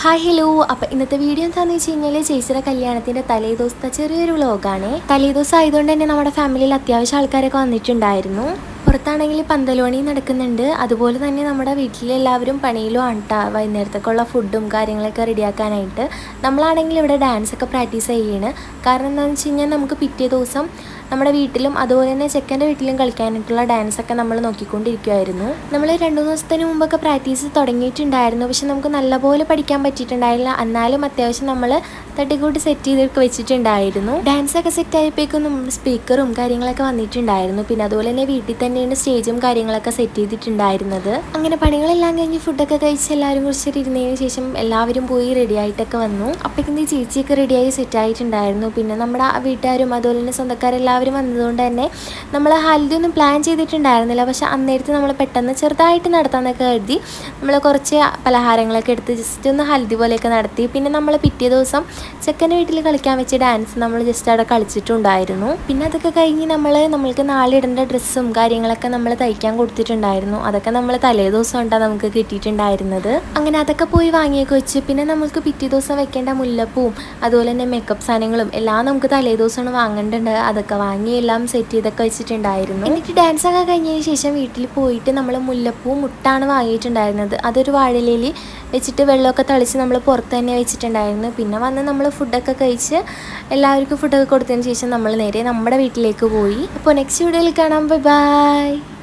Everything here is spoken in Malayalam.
ഹായ് ഹലോ അപ്പോൾ ഇന്നത്തെ വീഡിയോ എന്താണെന്ന് വെച്ച് കഴിഞ്ഞാൽ ചേച്ചിയുടെ കല്യാണത്തിന്റെ തലേദിവസത്തെ ചെറിയൊരു വ്ലോഗാണ് തലേദിവസം ആയതുകൊണ്ട് തന്നെ നമ്മുടെ ഫാമിലിയിൽ അത്യാവശ്യം ആൾക്കാരൊക്കെ വന്നിട്ടുണ്ടായിരുന്നു. പുറത്താണെങ്കിൽ പന്തലോണി നടക്കുന്നുണ്ട്. അതുപോലെ തന്നെ നമ്മുടെ വീട്ടിലെല്ലാവരും പണിയിലും ആണ് ട്ടാ. വൈകുന്നേരത്തേക്കുള്ള ഫുഡും കാര്യങ്ങളൊക്കെ റെഡിയാക്കാനായിട്ട് നമ്മളാണെങ്കിൽ ഇവിടെ ഡാൻസൊക്കെ പ്രാക്ടീസ് ചെയ്യാണ്. കാരണം എന്താണെന്ന് വെച്ച് കഴിഞ്ഞാൽ നമുക്ക് പിറ്റേ ദിവസം നമ്മുടെ വീട്ടിലും അതുപോലെ തന്നെ ചെക്കന്റെ വീട്ടിലും കളിക്കാനായിട്ടുള്ള ഡാൻസൊക്കെ നമ്മൾ നോക്കിക്കൊണ്ടിരിക്കുമായിരുന്നു നമ്മൾ രണ്ടു ദിവസത്തിന് മുമ്പൊക്കെ പ്രാക്ടീസ് തുടങ്ങിയിട്ടുണ്ടായിരുന്നു. പക്ഷെ നമുക്ക് നല്ലപോലെ പഠിക്കാൻ പറ്റിയിട്ടുണ്ടായില്ല എന്നാലും അത്യാവശ്യം നമ്മൾ തട്ടിക്കൂട്ട് സെറ്റ് ചെയ്തൊക്കെ വെച്ചിട്ടുണ്ടായിരുന്നു. ഡാൻസ് ഒക്കെ സെറ്റ് ആയപ്പോഴേക്കും നമ്മുടെ സ്പീക്കറും കാര്യങ്ങളൊക്കെ വന്നിട്ടുണ്ടായിരുന്നു. പിന്നെ അതുപോലെ തന്നെ വീട്ടിൽ തന്നെയാണ് സ്റ്റേജും കാര്യങ്ങളൊക്കെ സെറ്റ് ചെയ്തിട്ടുണ്ടായിരുന്നത്. അങ്ങനെ പണികളെല്ലാം കഴിഞ്ഞ് ഫുഡൊക്കെ കഴിച്ച് എല്ലാവരും കുറിച്ചിട്ടിരുന്നതിന് ശേഷം എല്ലാവരും പോയി റെഡി ആയിട്ടൊക്കെ വന്നു. അപ്പോഴേക്കും ചേച്ചിയൊക്കെ റെഡിയായി സെറ്റ് ആയിട്ടുണ്ടായിരുന്നു. പിന്നെ നമ്മുടെ വീട്ടുകാരും അതുപോലെ തന്നെ സ്വന്തക്കാരെല്ലാവരും വന്നതുകൊണ്ട് തന്നെ നമ്മൾ ഹൽദി ഒന്നും പ്ലാൻ ചെയ്തിട്ടുണ്ടായിരുന്നില്ല. പക്ഷെ അന്നേരത്ത് നമ്മൾ പെട്ടെന്ന് ചെറുതായിട്ട് നടത്താമെന്നൊക്കെ കരുതി നമ്മൾ കുറച്ച് പലഹാരങ്ങളൊക്കെ എടുത്ത് ജസ്റ്റ് ഒന്ന് ഹൽദി പോലെയൊക്കെ നടത്തി. പിന്നെ നമ്മൾ പിറ്റേ ദിവസം ചെക്കന്റെ വീട്ടിൽ കളിക്കാൻ വെച്ച ഡാൻസ് നമ്മൾ ജസ്റ്റ് അവിടെ കളിച്ചിട്ടുണ്ടായിരുന്നു. പിന്നെ അതൊക്കെ കഴിഞ്ഞ് നമ്മൾ നമ്മൾക്ക് നാളെ ഇടേണ്ട ഡ്രസ്സും കാര്യങ്ങളൊക്കെ നമ്മൾ തയ്ക്കാൻ കൊടുത്തിട്ടുണ്ടായിരുന്നു. അതൊക്കെ നമ്മൾ തലേ ദിവസം നമുക്ക് കിട്ടിയിട്ടുണ്ടായിരുന്നത്. അങ്ങനെ അതൊക്കെ പോയി വാങ്ങിയൊക്കെ വെച്ച് പിന്നെ നമുക്ക് പിറ്റേ ദിവസം വെക്കേണ്ട മുല്ലപ്പൂവും അതുപോലെ തന്നെ മേക്കപ്പ് സാധനങ്ങളും എല്ലാം നമുക്ക് തലേ ദിവസമാണ് വാങ്ങേണ്ടത്. അതൊക്കെ വാങ്ങി എല്ലാം സെറ്റ് ചെയ്തൊക്കെ വെച്ചിട്ടുണ്ടായിരുന്നു. എന്നിട്ട് ഡാൻസ് ഒക്കെ കഴിഞ്ഞതിന് ശേഷം വീട്ടിൽ പോയിട്ട് നമ്മൾ മുല്ലപ്പൂ മുട്ടാണ് വാങ്ങിയിട്ടുണ്ടായിരുന്നത്. അതൊരു വാഴലയിൽ വെച്ചിട്ട് വെള്ളമൊക്കെ തളിച്ച് നമ്മൾ പുറത്ത് തന്നെ വെച്ചിട്ടുണ്ടായിരുന്നു. പിന്നെ വന്ന് നമ്മൾ ഫുഡൊക്കെ കഴിച്ച് എല്ലാവർക്കും ഫുഡൊക്കെ കൊടുത്തതിന് ശേഷം നമ്മൾ നേരെ നമ്മുടെ വീട്ടിലേക്ക് പോയി. അപ്പോൾ നെക്സ്റ്റ് വീഡിയോയിൽ കാണാം. Bye bye